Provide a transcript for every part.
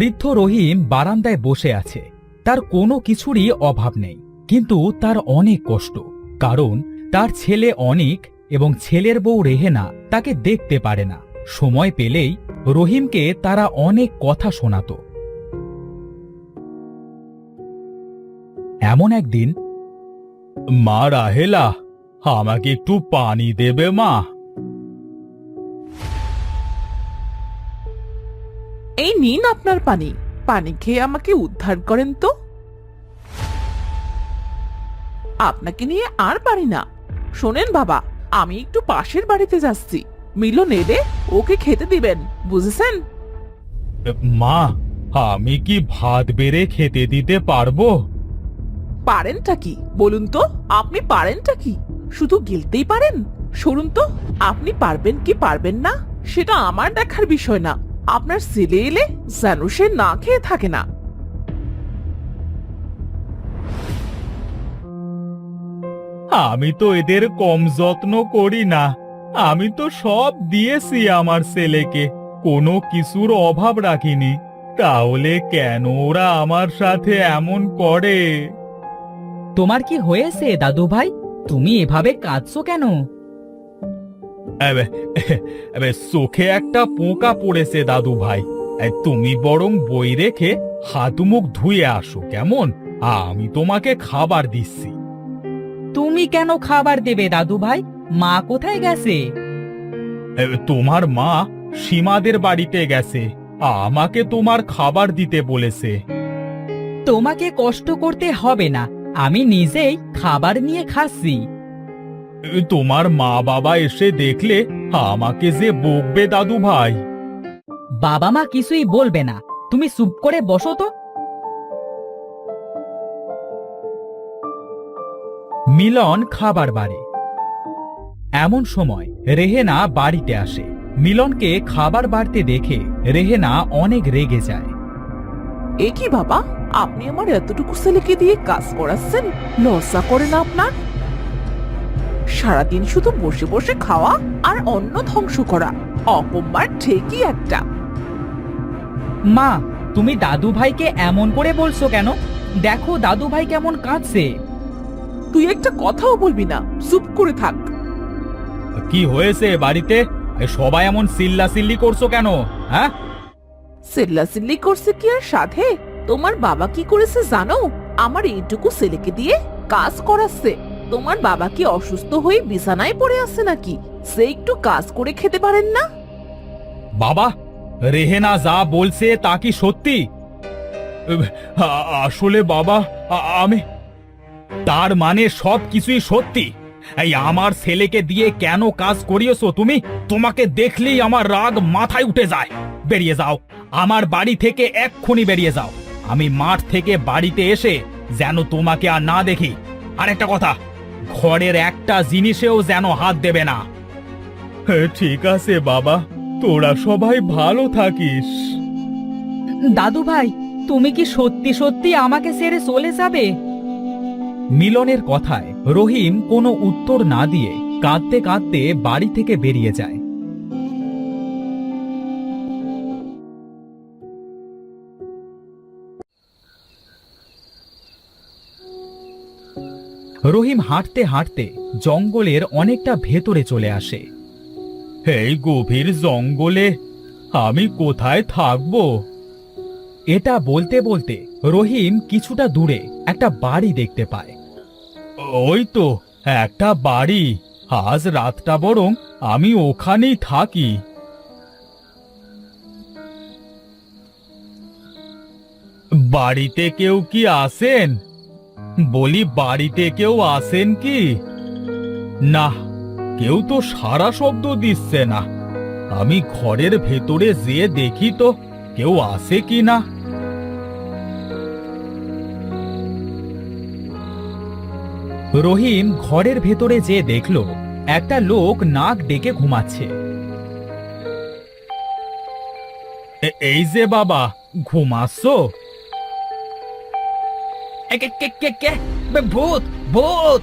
বৃদ্ধ রহিম বারান্দায় বসে আছে। তার কোনো কিছুরই অভাব নেই, কিন্তু তার অনেক কষ্ট। কারণ তার ছেলে অনিক এবং ছেলের বউ রেহেনা তাকে দেখতে পারে না। সময় পেলেই রহিমকে তারা অনেক কথা শোনাতো। এমন একদিন, মা রাহেলা, আমাকে একটু পানি দেবে মা? এই নিন আপনার পানি। পানি খেয়ে আমাকে উদ্ধার করেন তো। আপনাকে নিয়ে আর পারি না। শোনেন বাবা আমি একটু পাশের বাড়িতে যাচ্ছি। মিলন এলে ওকে খেতে দিবেন বুঝেছেন? মা আমি কি ভাত বেড়ে খেতে দিতে পারব? পারেনটা কি বলুন তো আপনি পারেনটা কি? শুধু গিলতেই পারেন? শুনুন তো আপনি পারবেন কি পারবেন না সেটা আমার দেখার বিষয় না। আপনার ছেলে এলে যেন সে না খেয়ে থাকে না। আমি তো এদের কম যত্ন করি না। আমি তো সব দিয়েছি আমার ছেলেকে। কোনো কিছুর অভাব রাখিনি। তাহলে কেন ওরা আমার সাথে এমন করে? তোমার কি হয়েছে দাদু ভাই তুমি এভাবে কাঁদছো কেন? এবে, এবে, চোখে একটা পোকা পড়েছে দাদু ভাই। তুমি বরং বই রেখে হাত মুখ ধুয়ে আসো কেমন? আমি তোমাকে খাবার দিচ্ছি। তুমি কেন খাবার দেবে দাদু ভাই? মা কোথায় গেছে? এ, তোমার মা সীমাদের বাড়িতে গেছে। আমাকে তোমার খাবার দিতে বলেছে। তোমাকে কষ্ট করতে হবে না আমি নিজেই খাবার নিয়ে খাচ্ছি। তোমার মা বাবা এসে দেখলে আমাকে যে বকবে দাদু ভাই। বাবা মা কিছুই বলবে না। তুমি চুপ করে বসো তো। মিলন খাবার বাড়ে। এমন সময় রেহেনা বাড়িতে আসে। মিলনকে খাবার বাড়তে দেখে রেহেনা অনেক রেগে যায়। এ কি বাবা আপনি আমার এতটুকু ছেলেকে দিয়ে কাজ করাচ্ছেন? লজ্জা করে না আপনার? সারাদিন শুধু বসে বসে খাওয়া আর অন্ন ধ্বংস করা। অপমান ঠিকই একটা। মা তুমি দাদু ভাইকে এমন করে বলছো কেন? দেখো দাদু ভাই কেমন কাঁদছে। তুই একটা কথাও বলবি না চুপ করে থাক। কি হয়েছে বাড়িতে? সবাই এমন সিল্লা সিল্লি করছ কেন? হ্যাঁ? সিল্লা সিল্লি করছে কি আর সাথে তোমার বাবা কি করেছে জানো? আমার এইটুকু ছেলেকে দিয়ে কাজ করাচ্ছে। তোমার বাবা কি অসুস্থ হয়ে বিছানায় পড়ে আছে নাকি? সে একটু কাজ করে খেতে পারেন না? বাবা, রেহেনা যা বলছে তা কি সত্যি? আসলে বাবা আমি, তার মানে সব কিছুই সত্যি। এই আমার ছেলেকে দিয়ে কেন কাজ করিয়েছো তুমি? তোমাকে দেখলেই আমার রাগ মাথায় উঠে যায়। বেরিয়ে যাও, আমার বাড়ি থেকে এক্ষুনি বেরিয়ে যাও। আমি মাঠ থেকে বাড়িতে এসে যেন তোমাকে আর না দেখি। আর একটা কথা ঘরের একটা জিনিসেও যেন হাত দেবে না। ঠিক আছে বাবা। তোরা সবাই ভালো থাকিস। দাদু ভাই তুমি কি সত্যি সত্যি আমাকে ছেড়ে চলে যাবে? মিলনের কথায় রহিম কোনো উত্তর না দিয়ে কাঁদতে কাঁদতে বাড়ি থেকে বেরিয়ে যায়। রহিম হাঁটতে হাঁটতে জঙ্গলের অনেকটা ভেতরে চলে আসে। এই গভীর জঙ্গলে, আমি কোথায় থাকব? এটা বলতে বলতে রহিম কিছুটা দূরে একটা বাড়ি দেখতে পায়। ওই তো, একটা বাড়ি। আজ রাতটা বরং আমি ওখানেই থাকি। বাড়িতে কেউ কি আসেন? বলি বাড়িতে কেউ আসেন কি? না, কেউ তো সারা শব্দ দিচ্ছে না। আমি ঘরের ভেতরে যেয়ে দেখি তো কেউ আসে কি না। রহিম ঘরের ভেতরে যে দেখল, একটা লোক নাক ডেকে ঘুমাচ্ছে। এই যে বাবা, ঘুমাচ্ছ? কে ভূত ভূত!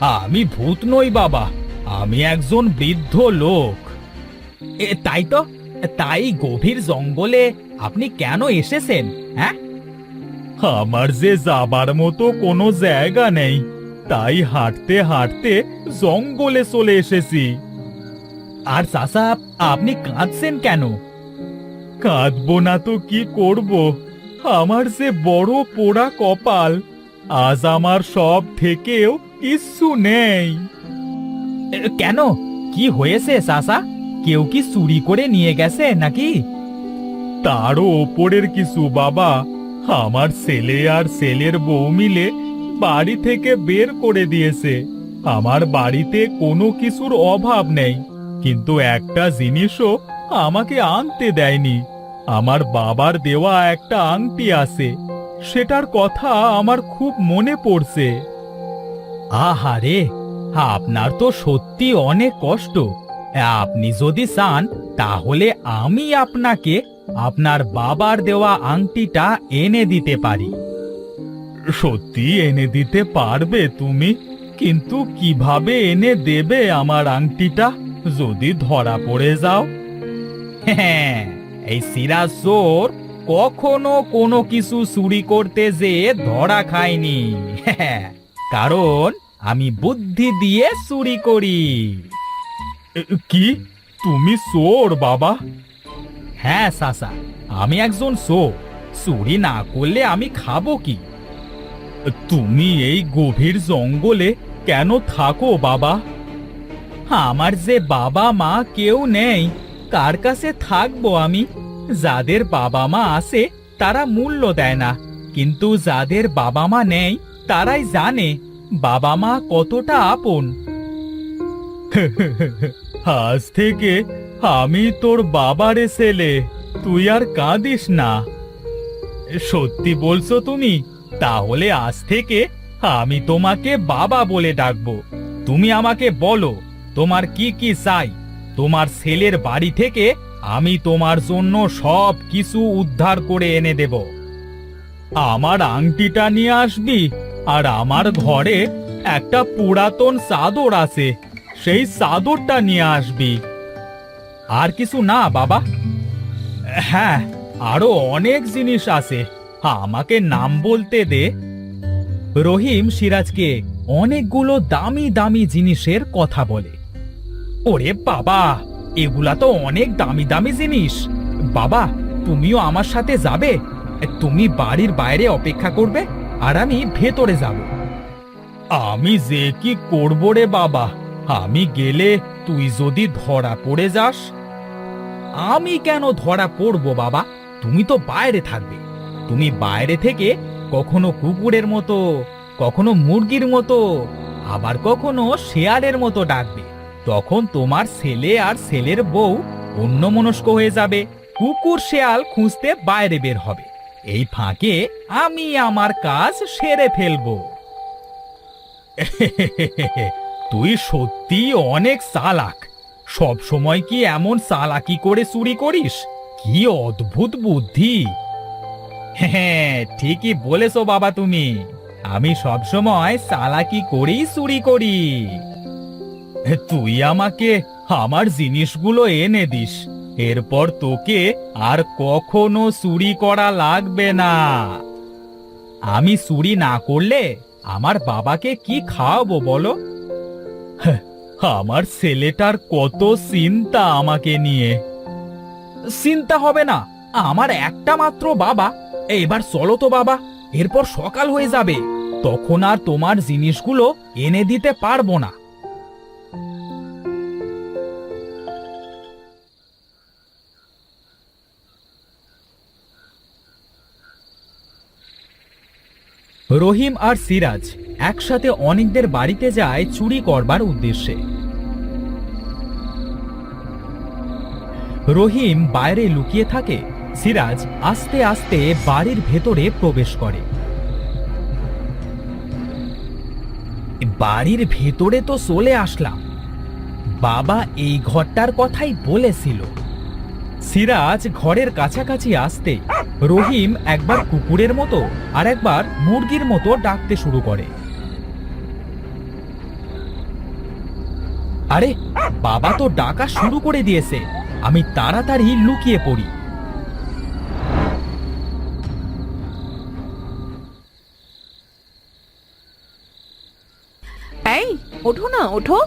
আমি ভূত নই বাবা, আমি একজন বৃদ্ধ লোক। এ, তাই তো, তাই গভীর জঙ্গলে আপনি কেন এসেছেন হ্যাঁ? আমার যে যাবার মতো কোনো জায়গা নেই, তাই হাঁটতে হাঁটতে জঙ্গলে চলে এসেছি। আর চাচা, আপনি কাঁদছেন কেন? কাঁদবো না তো কি করব? আমার যে বড় পোড়া কপাল আজ আমার সব থেকেও কিচ্ছু নেই। কেন? কি হয়েছে চাচা কেউ কি চুরি করে নিয়ে গেছে নাকি? তারও ওপরের কিছু বাবা আমার ছেলে আর ছেলের বউ মিলে বাড়ি থেকে বের করে দিয়েছে। আমার বাড়িতে কোনো কিছুর অভাব নেই কিন্তু একটা জিনিসও আমাকে আনতে দেয়নি। আমার বাবার দেওয়া একটা আংটি আছে। সেটার কথা আমার খুব মনে পড়ছে। আহারে, আপনার তো সত্যি অনেক কষ্ট। আপনি যদি চান, তাহলে আমি আপনাকে আপনার বাবার দেওয়া আংটিটা এনে দিতে পারি। সত্যি এনে দিতে পারবে তুমি, কিন্তু কীভাবে এনে দেবে আমার আংটিটা, যদি ধরা পড়ে যাও? হ্যাঁ এই সিরাজ চোর কখনো কোনো কিছু চুরি করতে যে ধরা খায়নি। হ্যাঁ, কারণ আমি বুদ্ধি দিয়ে চুরি করি। কি? তুমি চোর বাবা? হ্যাঁ সাসা আমি একজন চোর। চুরি না করলে আমি খাব কি? তুমি এই গভীর জঙ্গলে কেন থাকো বাবা? আমার যে বাবা মা কেউ নেই কার কাছে থাকব আমি? যাদের বাবা মা আছে, তারা মূল্য দেয় না। কিন্তু যাদের বাবা মা নেই, তারাই জানে বাবা মা কতটা আপন। আজ থেকে আমি তোর বাবারে ছেলে, তুই আর কাঁদিস না। সত্যি বলছো তুমি? তাহলে আজ থেকে আমি তোমাকে বাবা বলে ডাকবো। তুমি আমাকে বলো, তোমার কি কি চাই? তোমার ছেলের বাড়ি থেকে আমি তোমার জন্য সব কিছু উদ্ধার করে এনে দেব। আমার আংটিটা নিয়ে আসবি আর আমার ঘরে একটা পুরাতন চাদর আছে, সেই চাদরটা নিয়ে আসবি। আর কিছু না, বাবা? হ্যাঁ আরও অনেক জিনিস আছে। আমাকে নাম বলতে দে। রহিম সিরাজকে অনেকগুলো দামি দামি জিনিসের কথা বলে। ওরে বাবা, এগুলা তো অনেক দামি দামি জিনিস। বাবা, তুমিও আমার সাথে যাবে? তুমি বাড়ির বাইরে অপেক্ষা করবে, আর আমি ভেতরে যাব। আমি যে কি করব রে বাবা? আমি গেলে তুই যদি ধরা পড়ে যাস। আমি কেন ধরা পড়ব বাবা? তুমি তো বাইরে থাকবে। তুমি বাইরে থেকে কখনো কুকুরের মতো, কখনো মুরগির মতো, আবার কখনো শেয়ালের মতো ডাকবে। তখন তোমার ছেলে আর ছেলের বউ অন্যমনস্ক হয়ে যাবে। কুকুর শেয়াল খুঁজতে বাইরে বের হবে। এই ফাঁকে আমি আমার কাজ সেরে ফেলব। তুই সত্যি অনেক চালাক। সব সময় কি এমন চালাকি করে চুরি করিস? কি অদ্ভুত বুদ্ধি। হ্যাঁ ঠিকই বলেছ বাবা তুমি। আমি সব সময় চালাকি করেই চুরি করি। তুই আমাকে আমার জিনিসগুলো এনে দিস। এরপর তোকে আর কখনো চুরি করা লাগবে না। আমি চুরি না করলে আমার বাবাকে কি খাওয়াবো বলো? আমার ছেলেটার কত চিন্তা আমাকে নিয়ে। চিন্তা হবে না, আমার একটা মাত্র বাবা। এবার চলো তো বাবা, এরপর সকাল হয়ে যাবে। তখন আর তোমার জিনিসগুলো এনে দিতে পারব না। রহিম আর সিরাজ একসাথে অনেকদের বাড়িতে যায় চুরি করবার উদ্দেশ্যে। রহিম বাইরে লুকিয়ে থাকে, সিরাজ আস্তে আস্তে বাড়ির ভেতরে প্রবেশ করে। বাড়ির ভেতরে তো চলে আসলাম। বাবা এই ঘরটার কথাই বলেছিল। সিরাজ ঘরের কাছাকাছি আসতে রহিম একবার কুকুরের মতো আর একবার মুরগির মতো ডাকতে শুরু করে। আরে বাবা তো ডাকা শুরু করে দিয়েছে আমি তাড়াতাড়ি লুকিয়ে পড়ি। এই ওঠো না ওঠো।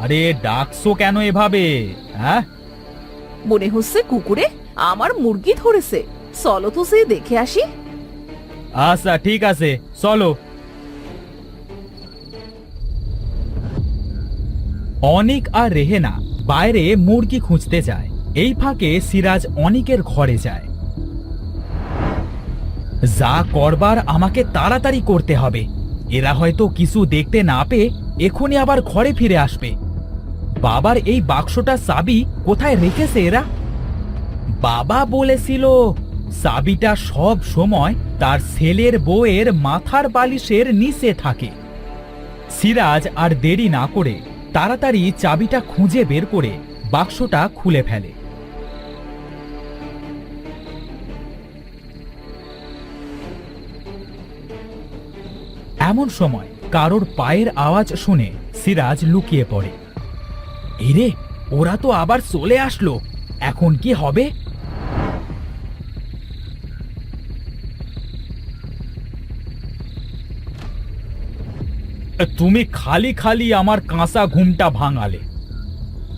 আরে ডাকছো কেন এভাবে হ্যাঁ? মনে হচ্ছে কুকুরে আমার মুরগি ধরেছে। চলো তো সে দেখে আসি। আচ্ছা ঠিক আছে, চলো। অনিক আর রেহেনা বাইরে মুরগি খুঁজতে যায়। এই ফাঁকে সিরাজ অনিকের ঘরে যায়। যা করবার আমাকে তাড়াতাড়ি করতে হবে। এরা হয়তো কিছু দেখতে না পেয়ে এখনই আবার ঘরে ফিরে আসবে। বাবার এই বাক্সটা চাবি কোথায় রেখেছে এরা? বাবা বলেছিল চাবিটা সব সময় তার ছেলের বউয়ের মাথার বালিশের নিচে থাকে। সিরাজ আর দেরি না করে তাড়াতাড়ি চাবিটা খুঁজে বের করে বাক্সটা খুলে ফেলে। এমন সময় কারোর পায়ের আওয়াজ শুনে সিরাজ লুকিয়ে পড়ে। এরে ওরা তো আবার চলে আসলো। এখন কি হবে? তুমি খালি খালি আমার কাঁচা ঘুমটা ভাঙালে।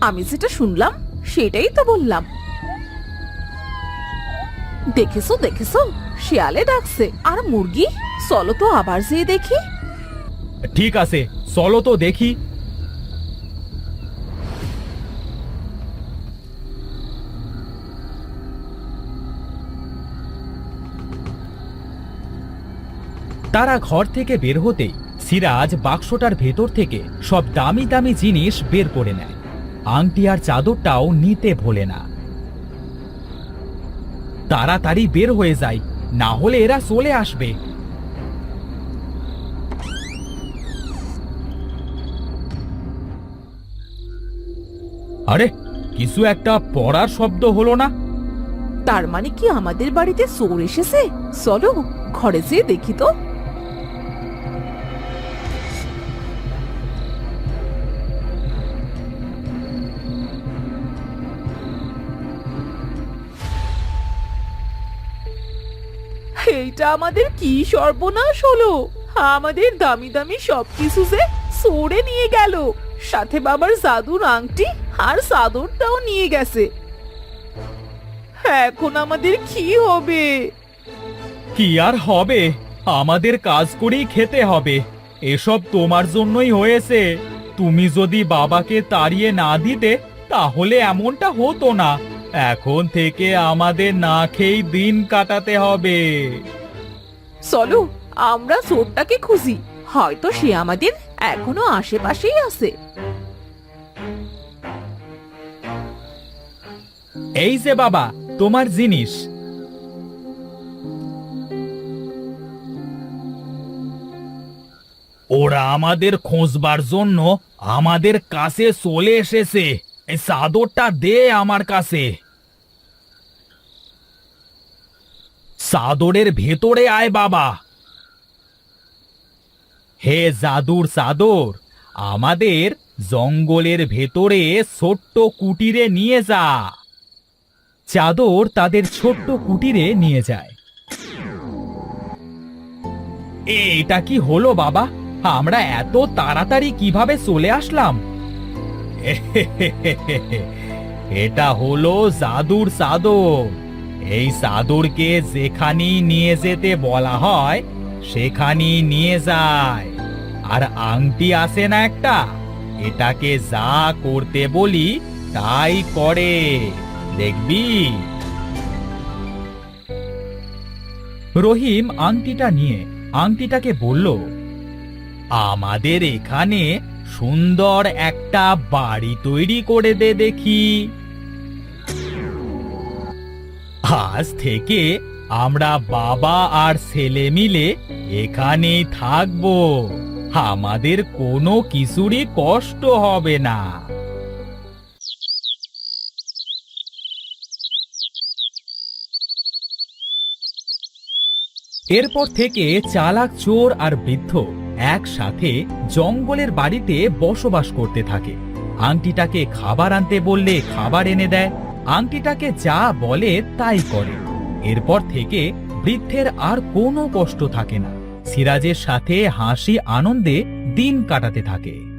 আমি যেটা শুনলাম সেটাই তো বললাম। দেখেছ দেখেছ? শিয়ালে ডাকছে। আর মুরগি? চলো তো আবার যেয়ে দেখি। ঠিক আছে চলো তো দেখি। তারা ঘর থেকে বের হতেই সিরাজ বাক্সটার ভেতর থেকে সব দামি দামি জিনিস বের করে নেয়। আংটি আর চাদরটাও নিতে ভোলে না। তাড়াতাড়ি বের হয়ে যায়, না হলে এরা চলে আসবে। আরে, কিছু একটা পড়ার শব্দ হলো না? তার মানে কি আমাদের বাড়িতে চোর এসেছে? চলো, ঘরে যেয়ে দেখি তো। এইটা আমাদের কি সর্বনাশ হলো? আমাদের দামি দামি সবকিছু যে সরে নিয়ে গেল। সাথে বাবার জাদুর আংটি আর চাদরটাও নিয়ে গেছে। এখন আমাদের কি হবে? কি আর হবে? আমাদের কাজ করেই খেতে হবে। এসব তোমার জন্যই হয়েছে। তুমি যদি বাবাকে তাড়িয়ে না দিতে, তাহলে এমনটা হতো না। এখন থেকে আমাদের না খেয়েই দিন কাটাতে হবে। চলো আমরা চোরটাকে খুঁজি। হয়তো সে আমাদের এখনও আশেপাশেই আছে। এই যে বাবা তোমার জিনিস। ওরা আমাদের খোঁজবার জন্য আমাদের কাছে চলে এসেছে। চাদরটা দে আমার কাছে। চাদরের ভেতরে আয় বাবা। হে জাদুর চাদর, আমাদের জঙ্গলের ভেতরে ছোট্ট কুটিরে নিয়ে যা। চাদর তাদের ছোট্ট কুটিরে নিয়ে যায়। এটা কি হলো বাবা? আমরা এত তাড়াতাড়ি কীভাবে চলে আসলাম? এটা হলো জাদুর চাদর এই চাদরকে যেখানেই নিয়ে যেতে বলা হয়, সেখানেই নিয়ে যায়। আর আংটি আছে না একটা? এটাকে যা করতে বলি, তাই করে। দেখবি? রহিম আংটিটা নিয়ে, আংটিটাকে বলল, আমাদের এখানে সুন্দর একটা বাড়ি তৈরি করে দে দেখি। আজ থেকে আমরা বাবা আর ছেলে মিলে এখানেই থাকব। আমাদের কোনো কিছুরই কষ্ট হবে না। এরপর থেকে চালাক চোর আর বৃদ্ধ একসাথে জঙ্গলের বাড়িতে বসবাস করতে থাকে। আংটিটাকে খাবার আনতে বললে খাবার এনে দেয়, আংটিটাকে যা বলে তাই করে। এরপর থেকে বৃদ্ধের আর কোনো কষ্ট থাকে না। সিরাজের সাথে হাসি আনন্দে দিন কাটাতে থাকে।